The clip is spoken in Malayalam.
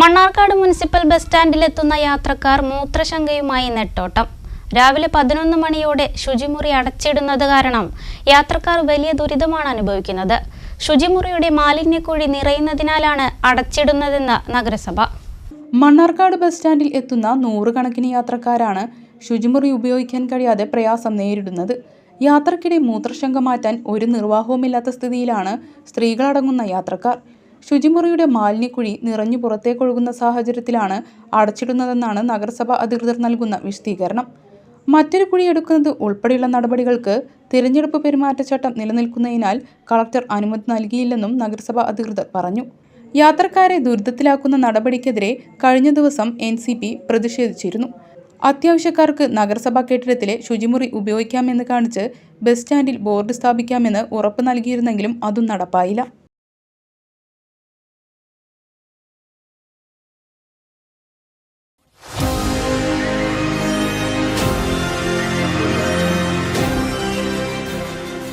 മണ്ണാർക്കാട് മുനിസിപ്പൽ ബസ് സ്റ്റാൻഡിലെത്തുന്ന യാത്രക്കാർ മൂത്രശങ്കയുമായി നെട്ടോട്ടം. രാവിലെ പതിനൊന്ന് മണിയോടെ ശുചിമുറി അടച്ചിടുന്നത് കാരണം യാത്രക്കാർ വലിയ ദുരിതമാണ് അനുഭവിക്കുന്നത്. ശുചിമുറിയുടെ മാലിന്യക്കുഴി നിറയുന്നതിനാലാണ് അടച്ചിടുന്നതെന്ന് നഗരസഭ. മണ്ണാർക്കാട് ബസ് സ്റ്റാൻഡിൽ എത്തുന്ന നൂറുകണക്കിന് യാത്രക്കാരാണ് ശുചിമുറി ഉപയോഗിക്കാൻ കഴിയാതെ പ്രയാസം നേരിടുന്നത്. യാത്രക്കിടെ മൂത്രശങ്ക മാറ്റാൻ ഒരു നിർവാഹവുമില്ലാത്ത സ്ഥിതിയിലാണ് സ്ത്രീകളടങ്ങുന്ന യാത്രക്കാർ. ശുചിമുറിയുടെ മാലിന്യക്കുഴി നിറഞ്ഞു പുറത്തേക്കൊഴുകുന്ന സാഹചര്യത്തിലാണ് അടച്ചിടുന്നതെന്നാണ് നഗരസഭ അധികൃതർ നൽകുന്ന വിശദീകരണം. മറ്റൊരു കുഴി എടുക്കുന്നത് ഉൾപ്പെടെയുള്ള നടപടികൾക്ക് തിരഞ്ഞെടുപ്പ് പെരുമാറ്റച്ചട്ടം നിലനിൽക്കുന്നതിനാൽ കളക്ടർ അനുമതി നൽകിയില്ലെന്നും നഗരസഭ അധികൃതർ പറഞ്ഞു. യാത്രക്കാരെ ദുരിതത്തിലാക്കുന്ന നടപടിക്കെതിരെ കഴിഞ്ഞ ദിവസം എൻ പ്രതിഷേധിച്ചിരുന്നു. അത്യാവശ്യക്കാർക്ക് നഗരസഭാ കെട്ടിടത്തിലെ ശുചിമുറി ഉപയോഗിക്കാമെന്ന് കാണിച്ച് ബസ് സ്റ്റാൻഡിൽ ബോർഡ് സ്ഥാപിക്കാമെന്ന് ഉറപ്പ് നൽകിയിരുന്നെങ്കിലും അതും നടപ്പായില്ല.